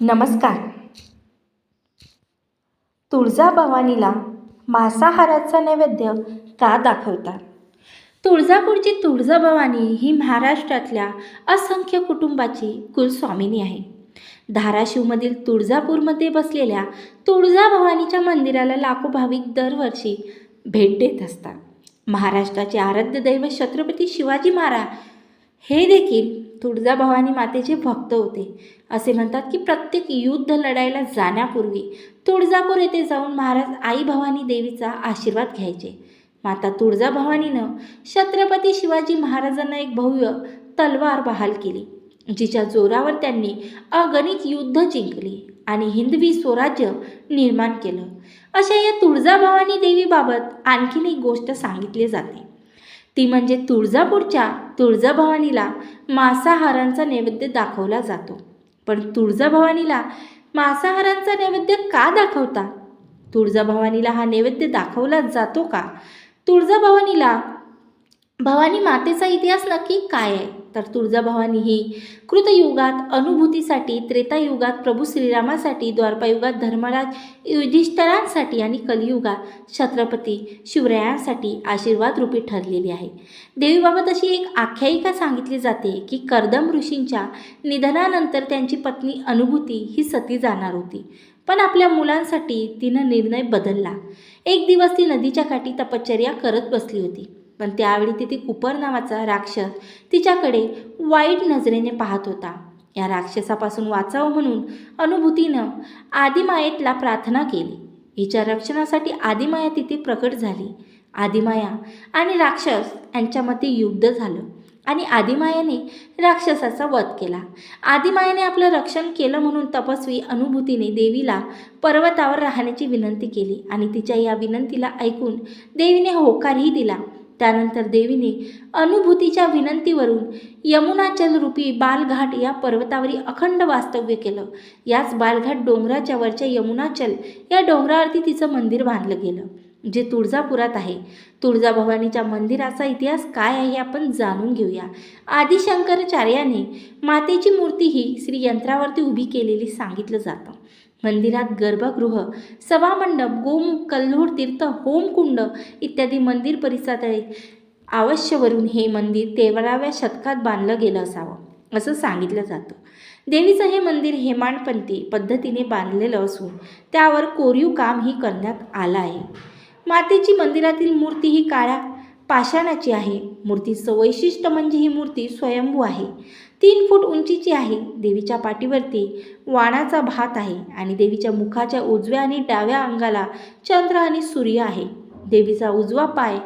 नमस्कार. तुळजाभवानीला मांसाहाराचा नैवेद्य का दाखवतात? तुळजापूरची तुळजाभवानी ही महाराष्ट्रातल्या असंख्य कुटुंबाची कुलस्वामिनी आहे. धाराशिवमधील तुळजापूरमध्ये बसलेल्या तुळजाभवानीच्या मंदिराला लाखो भाविक दरवर्षी भेट देत असतात. महाराष्ट्राचे आराध्य दैवत छत्रपती शिवाजी महाराज हे देखील तुळजाभवानी मातेचे भक्त होते. असे म्हणतात की प्रत्येक युद्ध लढायला जाण्यापूर्वी तुळजापूर येथे जाऊन महाराज आई भवानी देवीचा आशीर्वाद घ्यायचे. माता तुळजाभवानीनं छत्रपती शिवाजी महाराजांना एक भव्य तलवार बहाल केली जिच्या जोरावर त्यांनी अगणित युद्ध जिंकली आणि हिंदवी स्वराज्य निर्माण केलं. अशा या तुळजाभवानी देवीबाबत आणखीन एक गोष्ट सांगितली जाते. ती म्हणजे तुळजापूरच्या तुळजाभवानीला मांसाहारांचा नैवेद्य दाखवला जातो. पण तुळजाभवानीला मांसाहारांचा नैवेद्य का दाखवता? तुळजाभवानीला हा नैवेद्य दाखवला जातो का? तुळजाभवानीला भवानी मातेचा इतिहास नक्की काय आहे? तर तुळजाभवानी ही कृतयुगात अनुभूतीसाठी त्रेतायुगात प्रभू श्रीरामासाठी द्वारपायुगात धर्मराज युधिष्ठरांसाठी आणि कलियुगात छत्रपती शिवरायांसाठी आशीर्वाद रूपी ठरलेली आहे. देवीबाबत अशी एक आख्यायिका सांगितली जाते की कर्दम ऋषींच्या निधनानंतर त्यांची पत्नी अनुभूती ही सती जाणार होती. पण आपल्या मुलांसाठी तिनं निर्णय बदलला. एक दिवस ती नदीच्या काठी तपश्चर्या करत बसली होती. पण त्यावेळी तिथे कुपर नावाचा राक्षस तिच्याकडे वाईट नजरेने पाहत होता. या राक्षसापासून वाचावं म्हणून अनुभूतीनं आदिमायेतला प्रार्थना केली. हिच्या रक्षणासाठी आदिमाया तिथे प्रकट झाली. आदिमाया आणि राक्षस यांच्यामध्ये युद्ध झालं आणि आदिमायाने राक्षसाचा वध केला. आदिमायाने आपलं रक्षण केलं म्हणून तपस्वी अनुभूतीने देवीला पर्वतावर राहण्याची विनंती केली आणि तिच्या या विनंतीला ऐकून देवीने होकारही दिला. त्यानंतर देवीने अनुभूतीच्या विनंतीवरून यमुनाचल रूपी बालघाट या पर्वतावरी अखंड वास्तव्य केलं. याच बालघाट डोंगराच्या वरच्या यमुनाचल या डोंगरावरती तिचं मंदिर बांधलं गेलं जे तुळजापुरात आहे. तुळजाभवानीच्या मंदिराचा इतिहास काय आहे हे आपण जाणून घेऊया. आदिशंकराचार्याने मातेची मूर्ती ही श्री यंत्रावरती उभी केलेली सांगितलं जातं. मंदिरात गर्भगृह सभामंडप गोमुख कल्लोळ तीर्थ होमकुंड इत्यादी मंदिर परिसरात आवश्यवरून हे मंदिर तेराव्या शतकात बांधलं गेलं असावं असं सांगितलं जातं. देवीचं हे मंदिर हेमाडपंथी पद्धतीने बांधलेलं असून त्यावर कोरीव कामही करण्यात आलं आहे. मातेची मंदिरातील मूर्ती ही काळ्या पाषाणाची आहे. मूर्तीचं वैशिष्ट्य म्हणजे ही मूर्ती स्वयंभू आहे. तीन फूट उंचीची आहे. देवीच्या पाठीवरती वाणाचा भात आहे आणि देवीच्या मुखाच्या उजव्या आणि डाव्या अंगाला चंद्र आणि सूर्य आहे. देवीचा उजवा पाय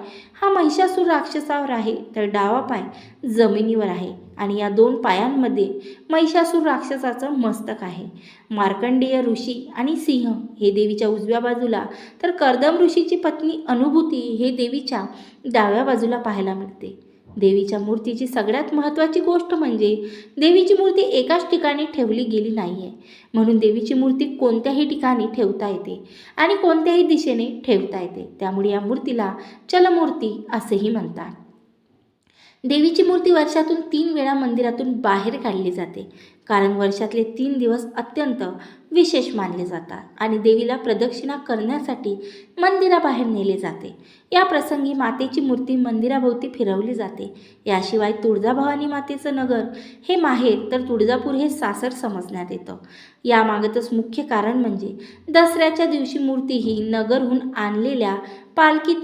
हा महिषासूर राक्षसावर आहे तर डावा पाय जमिनीवर आहे आणि या दोन पायांमध्ये महिषासूर राक्षसाचं मस्तक आहे. मार्कंडेय ऋषी आणि सिंह हे देवीच्या उजव्या बाजूला तर कर्दम ऋषीची पत्नी अनुभूती हे देवीच्या डाव्या बाजूला पाहायला मिळते. देवीच्या मूर्तीची सगळ्यात महत्त्वाची गोष्ट म्हणजे देवीची मूर्ती एकाच ठिकाणी ठेवली गेली नाही आहे म्हणून देवीची मूर्ती कोणत्याही ठिकाणी ठेवता येते आणि कोणत्याही दिशेने ठेवता येते. त्यामुळे या मूर्तीला चलमूर्ती असेही म्हणतात. देवीची मूर्ती वर्षातून तीन वेळा मंदिरातून बाहेर काढली जाते. कारण वर्षातले तीन दिवस अत्यंत विशेष मानले जातात आणि देवीला प्रदक्षिणा करण्यासाठी मंदिराबाहेर नेले जाते. या प्रसंगी मातेची मूर्ती मंदिराभोवती फिरवली जाते. याशिवाय तुळजाभवानी मातेचं नगर हे माहेर तर तुळजापूर हे सासर समजण्यात येतं. यामागतच मुख्य कारण म्हणजे दसऱ्याच्या दिवशी मूर्ती ही नगरहून आणलेल्या पालखीत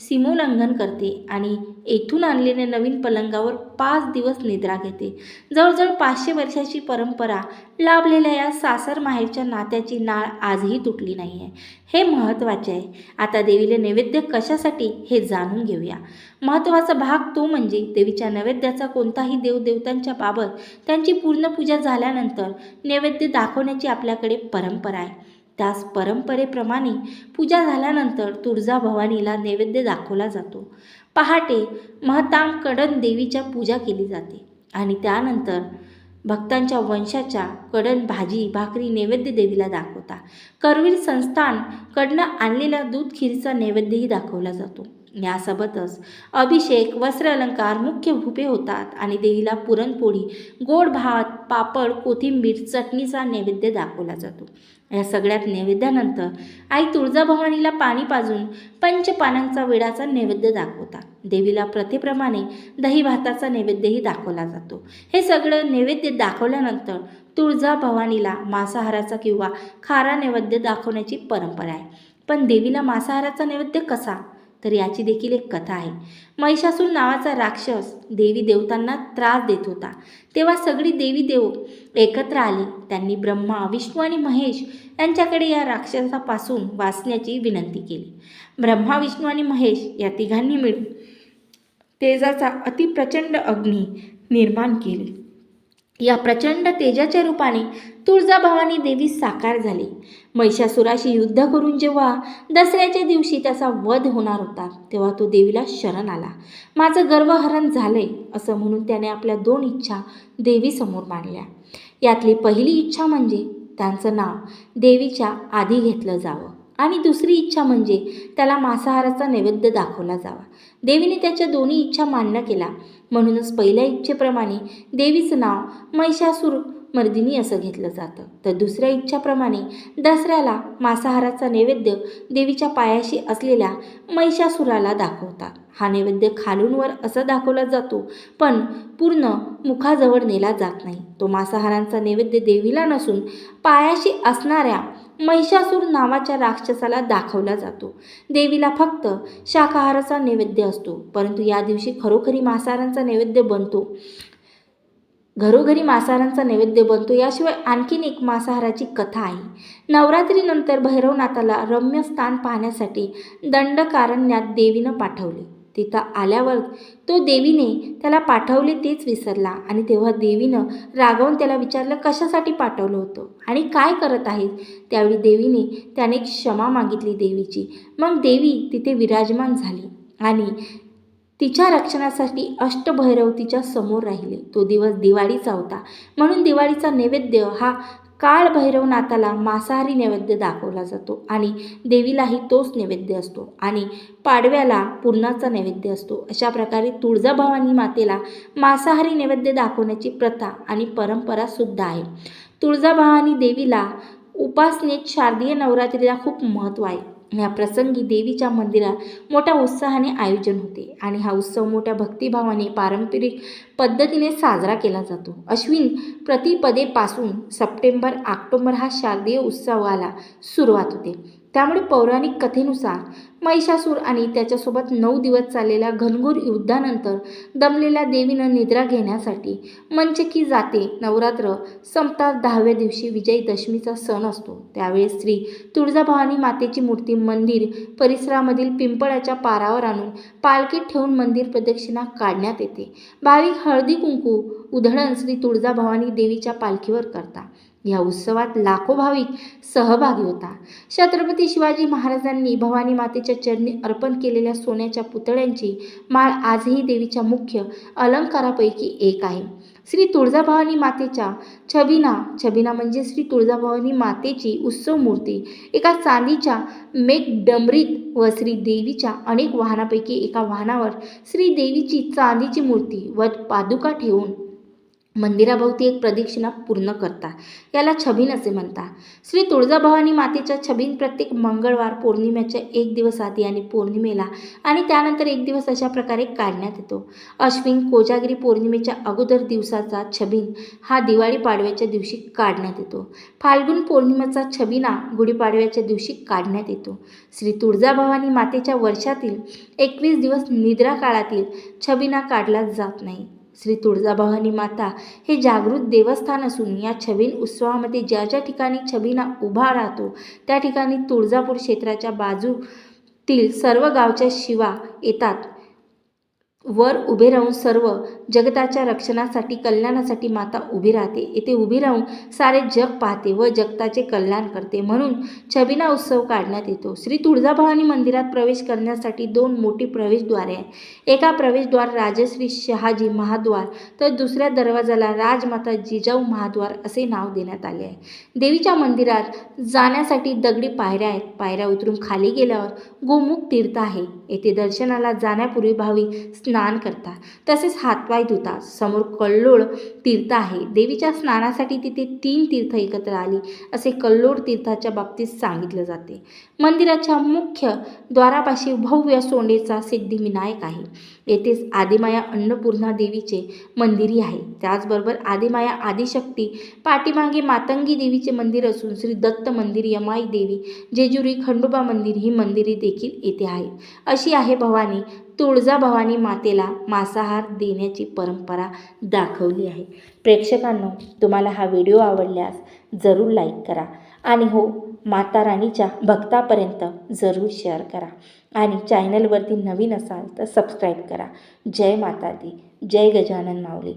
सीमोल्लंघन करते आणि येथून आणलेल्या नवीन पलंगावर पाच दिवस निद्रा घेते. जवळजवळ पाचशे वर्षाची परंपरा लाभलेल्या या सासर माहेरच्या नात्याची नाळ आजही तुटली नाही आहे हे महत्त्वाचे आहे. आता देवीला नैवेद्य कशासाठी हे जाणून घेऊया. महत्त्वाचा भाग तो म्हणजे देवीच्या नैवेद्याचा कोणताही देवदेवतांच्या बाबत त्यांची पूर्ण पूजा झाल्यानंतर नैवेद्य दाखवण्याची आपल्याकडे परंपरा आहे. त्याच परंपरेप्रमाणे पूजा झाल्यानंतर तुळजा भवानीला नैवेद्य दाखवला जातो. पहाटे महतांकडन देवीच्या पूजा केली जाते आणि त्यानंतर भक्तांच्या वंशाच्या कडण भाजी भाकरी नैवेद्य देवीला दाखवता. करवीर संस्थानकडनं आणलेला दूध खिरीचा नैवेद्यही दाखवला जातो. यासोबतच अभिषेक वस्त्र अलंकार मुख्य भूपे होतात आणि देवीला पुरणपोळी गोड भात पापड कोथिंबीर चटणीचा नैवेद्य दाखवला जातो. या सगळ्यात नैवेद्यानंतर आई तुळजाभवानीला पाणी पाजून पंचपानांचा विडाचा नैवेद्य दाखवतात. देवीला प्रथेप्रमाणे दही भाताचा नैवेद्यही दाखवला जातो. हे सगळं नैवेद्य दाखवल्यानंतर तुळजा भवानीला मांसाहाराचा किंवा खारा नैवेद्य दाखवण्याची परंपरा आहे. पण देवीला मांसाहाराचा नैवेद्य कसा? तर याची देखील एक कथा आहे. महिषासूर नावाचा राक्षस देवी देवतांना त्रास देत होता. तेव्हा सगळी देवी देव एकत्र आली. त्यांनी ब्रह्मा विष्णू आणि महेश यांच्याकडे या राक्षसापासून वाचण्याची विनंती केली. ब्रह्मा विष्णू आणि महेश या तिघांनी मिळून तेजाचा अतिप्रचंड अग्नी निर्माण केली. या प्रचंड तेजाच्या रूपाने तुळजाभवानी देवी साकार झाली. महिषासुराशी युद्ध करून जेव्हा दसऱ्याच्या दिवशी त्याचा वध होणार होता तेव्हा तो देवीला शरण आला. माझं गर्वहरण झालंय असं म्हणून त्याने आपल्या दोन इच्छा देवीसमोर मांडल्या. यातली पहिली इच्छा म्हणजे त्यांचं नाव देवीच्या आधी घेतलं जावं. आणि दुसरी इच्छा म्हणजे त्याला मांसाहाराचा नैवेद्य दाखवला जावा. देवीने त्याच्या दोन्ही इच्छा मान्य केला. म्हणूनच पहिल्या इच्छेप्रमाणे देवीचं नाव महिषासूर मर्दिनी असं घेतलं जातं. तर दुसऱ्या इच्छाप्रमाणे दसऱ्याला मांसाहाराचा नैवेद्य देवीच्या पायाशी असलेल्या महिषासुराला दाखवतात हा नैवेद्य खालूनवर असं दाखवला जातो पण पूर्ण मुखाजवळ नेला जात नाही. तो मांसाहारांचा नैवेद्य देवीला नसून पायाशी असणाऱ्या महिषासूर नावाच्या राक्षसाला दाखवला जातो. देवीला फक्त शाकाहाराचा नैवेद्य असतो परंतु या दिवशी खरोखरी मांसाहारांचा नैवेद्य बनतो. घरोघरी मांसाहारांचा नैवेद्य बनतो याशिवाय आणखीन एक मांसाहाराची कथा आहे. नवरात्रीनंतर भैरवनाथाला रम्य स्थान पाहण्यासाठी दंडकारण्यात देवीनं पाठवले. तिथं आल्यावर तो देवीने त्याला पाठवले तेच विसरला. आणि तेव्हा देवीनं रागवून त्याला विचारलं कशासाठी पाठवलं होतं? आणि काय करत आहेस त्यावेळी देवीने त्याने क्षमा मागितली देवीची. मग देवी तिथे विराजमान झाली आणि तिच्या रक्षणासाठी अष्टभैरव तिच्या समोर राहिले. तो दिवस दिवाळीचा होता. म्हणून दिवाळीचा नैवेद्य हा काळ भैरवनाथाला मांसाहारी नैवेद्य दाखवला जातो आणि देवीलाही तोच नैवेद्य असतो आणि पाडव्याला पूर्णाचा नैवेद्य असतो. अशा प्रकारे तुळजाभवानी मातेला मांसाहारी नैवेद्य दाखवण्याची प्रथा आणि परंपरासुद्धा आहे. तुळजाभवानी देवीला उपासनेत शारदीय नवरात्रीला खूप महत्त्व आहे. या प्रसंगी देवीच्या मंदिरात मोठ्या उत्साहाने आयोजन होते. आणि हा उत्सव मोठ्या भक्तिभावाने पारंपरिक पद्धतीने साजरा केला जातो. अश्विन प्रतिपदेपासून सप्टेंबर ऑक्टोबर हा शारदीय उत्सवाला सुरुवात होते. त्यामुळे पौराणिक कथेनुसार महिषासूर आणि त्याच्यासोबत नऊ दिवस चाललेल्या घनघोर युद्धानंतर दमलेल्या देवीनं निद्रा घेण्यासाठी मंचकी जाते नवरात्र संपतात दहाव्या दिवशी विजयदशमीचा सण असतो. त्यावेळेस श्री तुळजाभवानी मातेची मूर्ती मंदिर परिसरामधील पिंपळाच्या पारावर आणून पालखीत ठेवून मंदिर प्रदक्षिणा काढण्यात येते. भाविक हळदी कुंकू उधळण श्री तुळजाभवानी देवीच्या पालखीवर करतात. या उत्सवात लाखो भाविक सहभागी होता. छत्रपती शिवाजी महाराजांनी भवानी मातेच्या चरणी अर्पण केलेल्या सोन्याच्या पुतळ्यांची माळ आजही देवीच्या मुख्य अलंकारापैकी एक आहे. श्री तुळजाभवानी मातेच्या छबिना छबिना म्हणजे श्री तुळजाभवानी मातेची उत्सव मूर्ती. एका चांदीच्या मेघडंबरीत व श्री देवीच्या अनेक वाहनापैकी एका वाहनावर श्री देवीची चांदीची मूर्ती व पादुका ठेवून मंदिराभोवती एक प्रदक्षिणा पूर्ण करता. याला छबीन असे म्हणतात श्री तुळजाभवानी मातेच्या छबीन प्रत्येक मंगळवार पौर्णिमेच्या एक दिवस आधी आणि पौर्णिमेला आणि त्यानंतर एक दिवस अशा प्रकारे काढण्यात येतो. अश्विन कोजागिरी पौर्णिमेच्या अगोदर दिवसाचा छबिन हा दिवाळी पाडव्याच्या दिवशी काढण्यात येतो. फाल्गुन पौर्णिमेचा छबिना गुढीपाडव्याच्या दिवशी काढण्यात येतो. श्री तुळजाभवानी मातेच्या वर्षातील एकवीस दिवस निद्रा काळातील छबिना काढला जात नाही. श्री तुळजाभवानी माता हे जागृत देवस्थान असून या छबिन उत्सवामध्ये ज्या ज्या ठिकाणी छबिना उभा राहतो त्या ठिकाणी तुळजापूर क्षेत्राच्या बाजूतील सर्व गावच्या शिवा येतात. वर उभे राहून सर्व जगताच्या रक्षणासाठी कल्याणासाठी माता उभी राहते. येथे उभी राहून सारे जग पाहते व जगताचे कल्याण करते. म्हणून छबिना उत्सव काढण्यात येतो. श्री तुळजाभवानी मंदिरात प्रवेश करण्यासाठी दोन मोठी प्रवेशद्वारे आहे. एका प्रवेशद्वार राजश्री शहाजी महाद्वार तर दुसऱ्या दरवाजाला राजमाता जिजाऊ महाद्वार असे नाव देण्यात आले आहे. देवीच्या मंदिरात जाण्यासाठी दगडी पायऱ्या आहेत. पायऱ्या उतरून खाली गेल्यावर गोमुख तीर्थ आहे. येथे दर्शनाला जाण्यापूर्वी भावी स्नान करतात तसेच हातपाय धुतात समोर कल्लोळ तीर्थ आहे. देवीच्या स्नानासाठी तिथे तीन तीर्थ एकत्र आली. असे कल्लोळ तीर्थाच्या बाबतीत सांगितलं जाते. मंदिराच्या मुख्य द्वारापाशी भव्य सोंडेचा सिद्धिविनायक आहे. येथेच आदिमाया अन्नपूर्णा देवीचे मंदिरही आहे. त्याचबरोबर आदिमाया आदिशक्ती पाठीमागे मातंगी देवीचे मंदिर असून श्री दत्त मंदिर यमाई देवी जेजुरी खंडोबा मंदिर ही मंदिरे देखील येथे आहेत. अशी आहे भवानी तुळजाभवानी मातेला मांसाहार देण्याची परंपरा दाखवली आहे. प्रेक्षकांनो तुम्हाला हा व्हिडिओ आवडल्यास जरूर लाईक करा आणि हो माता राणीच्या भक्तापर्यंत जरूर शेअर करा आणि चॅनलवरती नवीन असाल तर सबस्क्राईब करा. जय माता दी. जय गजानन माऊली.